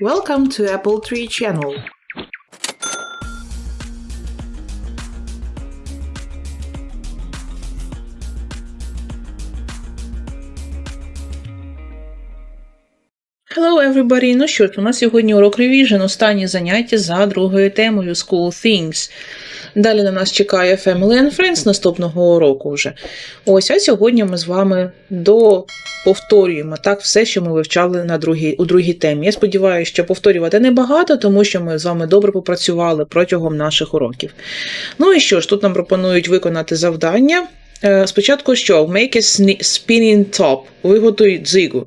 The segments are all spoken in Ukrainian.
Welcome to Apple Tree Channel. Hello everybody! Ну що ж, у нас сьогодні урок Revision, останні заняття за другою темою School Things. Далі на нас чекає Family and Friends наступного уроку вже. Ось, а сьогодні ми з вами доповторюємо так все, що ми вивчали на другій, у другій темі. Я сподіваюся, що повторювати небагато, тому що ми з вами добре попрацювали протягом наших уроків. Ну і що ж, тут нам пропонують виконати завдання. Е, Спочатку що? Make a spinning top. Виготуй дзигу.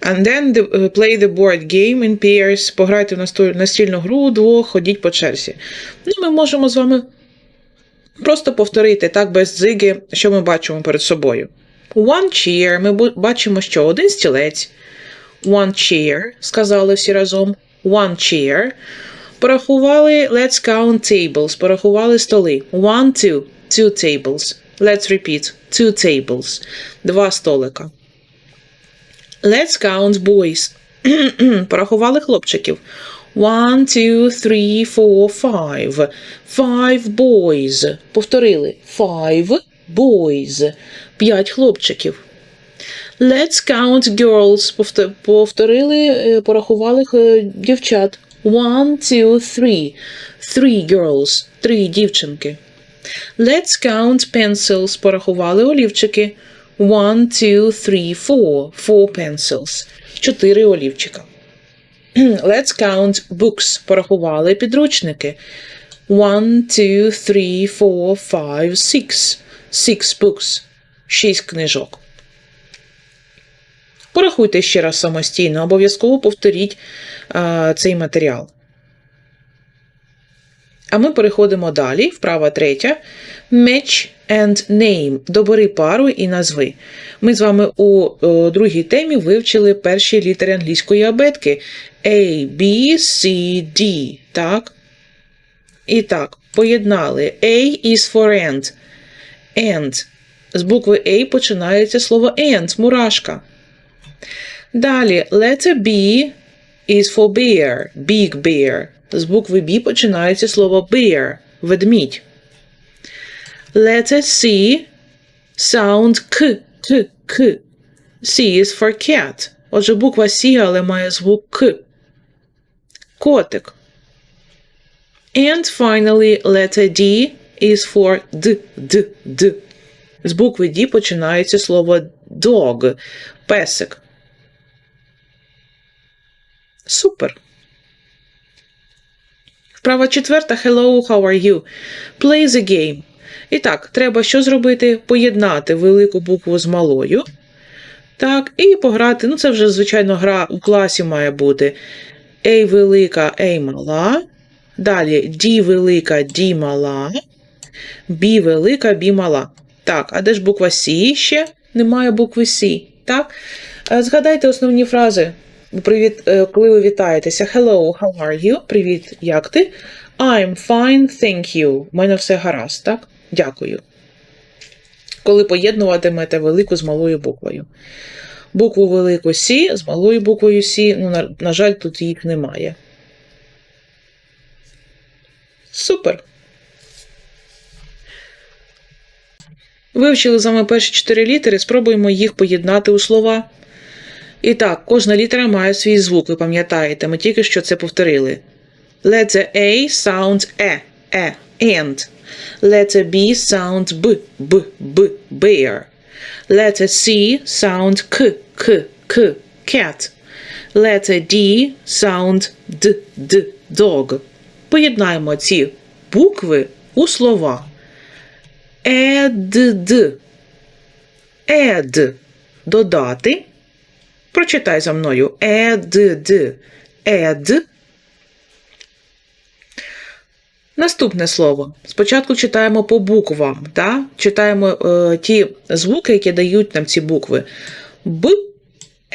And then the, uh, play the board game in pairs. Пограйте в настільну гру двох, ходіть по черзі. Ну, ми можемо з вами просто повторити так без дзиги, що ми бачимо перед собою. One chair. Ми бачимо, що один стілець. One chair, сказали всі разом. One chair. Порахували let's count tables. Порахували столи. One, two. Two tables. Let's repeat. Two tables. Два столика. Let's count boys. Порахували хлопчиків. One, two, three, four, five. Five boys. Повторили. Five boys. П'ять хлопчиків. Let's count girls. Повторили, е, порахували е, дівчат. One, two, three. Three girls. Три дівчинки. Let's count pencils. Порахували олівчики. One, two, three, four. Four pencils. Чотири олівчика. Let's count books. Порахували підручники. One, two, three, four, five, six. Six books. Шість книжок. Порахуйте ще раз самостійно, обов'язково повторіть а, цей матеріал. А ми переходимо далі, вправа третя. Match and name. Добери пару і назви. Ми з вами у е, другій темі вивчили перші літери англійської абетки A, B, C, D. Так? І так, поєднали. A is for end. And. З букви A починається слово and, мурашка. Далі, letter B is for bear, big bear. З букви B починається слово bear, ведмідь. Letter C sound К, К, К. C is for cat. Отже, буква C, але має звук К. Котик. And finally, letter D is for D, D, D. З букви D починається слово dog, песик. Супер. Вправа четверта. Hello, how are you? Play the game. І так, треба що зробити? Поєднати велику букву з малою. Так, і пограти. Ну, це вже, звичайно, гра у класі має бути. A велика, A мала. Далі D велика, D мала. B велика, B мала. Так, а де ж буква C ще? Немає букви C. Так? Е, Згадайте основні фрази. Привіт, е, коли ви вітаєтеся. Hello, how are you? Привіт, як ти? I'm fine, thank you. У мене все гаразд, так? Дякую. Коли поєднуватимете велику з малою буквою. Букву велику С з малою буквою С, ну, на, на жаль, тут їх немає. Супер. Вивчили з вами перші чотири літери, спробуємо їх поєднати у слова. І так, кожна літера має свій звук, ви пам'ятаєте, ми тільки що це повторили. Letter A sounds E, E, and. Letter B sounds B, B, B, bear. Letter C sounds K, K, K, cat. Letter D sounds D, D, dog. Поєднаємо ці букви у слова. Ед, ед. Додати. Прочитай за мною. Ед, ед. Наступне слово. Спочатку читаємо по буквам. Да? Читаємо е, ті звуки, які дають нам ці букви. Б,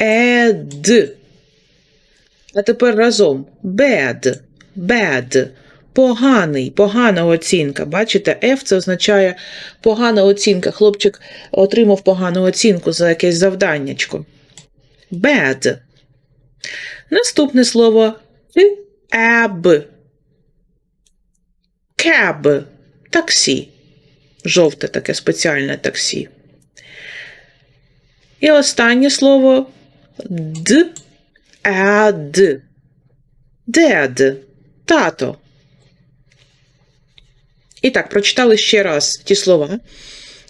е, д. А тепер разом. Bad, bad. Поганий, погана оцінка. Бачите, F це означає погана оцінка. Хлопчик отримав погану оцінку за якесь завданнячко. Bad. Наступне слово cab. Cab. Таксі. Жовте таке спеціальне таксі. І останнє слово д. Ад. Dad. Тато. І так, прочитали ще раз ті слова,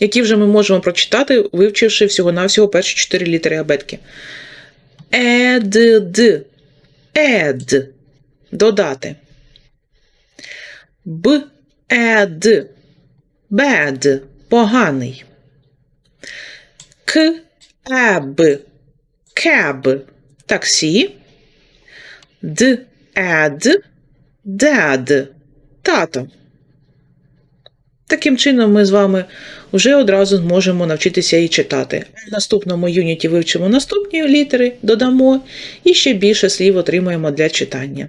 які вже ми можемо прочитати, вивчивши всього-навсього перші чотири літери абетки. Add. Add. Додати. Б. Add. Bad. Поганий. К. Ab. Cab. Таксі. Д. Add. Dad. Тато. Таким чином, ми з вами вже одразу зможемо навчитися і читати. В наступному юніті вивчимо наступні літери, додамо і ще більше слів отримаємо для читання.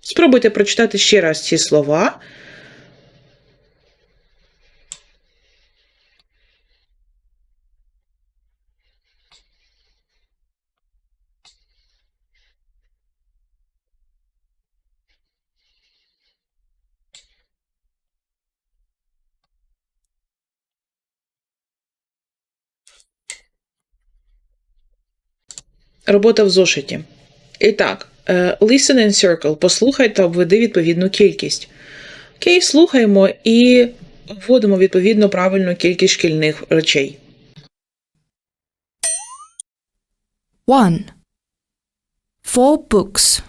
Спробуйте прочитати ще раз ці слова. Робота в зошиті. І так, е, listen and circle. Послухай та обведи відповідну кількість. Окей, слухаємо і вводимо відповідно правильну кількість шкільних речей. 1. Four books.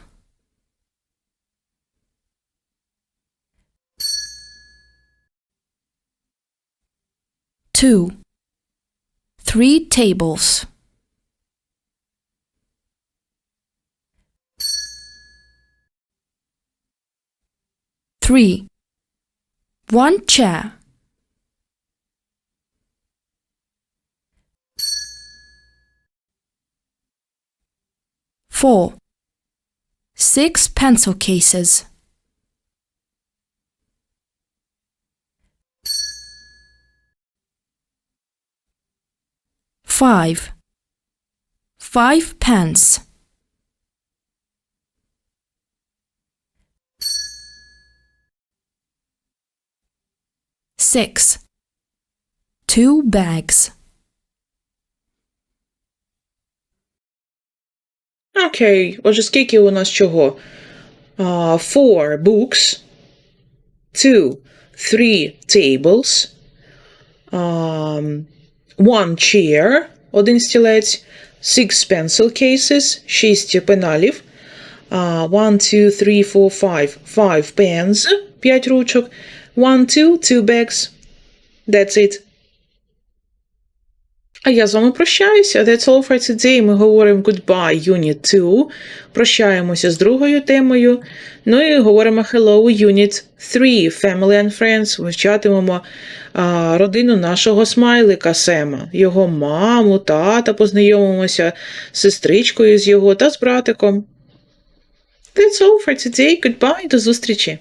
Two. Three tables. 3. One chair. Four. Six pencil cases. Five. Five pence. 6. Two bags. Окей, отже, скільки у нас чого? Uh, four books, two, three tables, um, one chair, один стілець, six pencil cases, шість пеналів, uh, one, two, three, four, five, five pens, п'ять ручок, one, two, two bags. That's it. А я з вами прощаюся. That's all for today. Ми говоримо goodbye, Unit 2. Прощаємося з другою темою. Ну і говоримо hello, Unit 3. Family and Friends. Вивчатимемо а, родину нашого смайлика Сема, його маму, тата, познайомимося з сестричкою з його та з братиком. That's all for today. Goodbye. До зустрічі.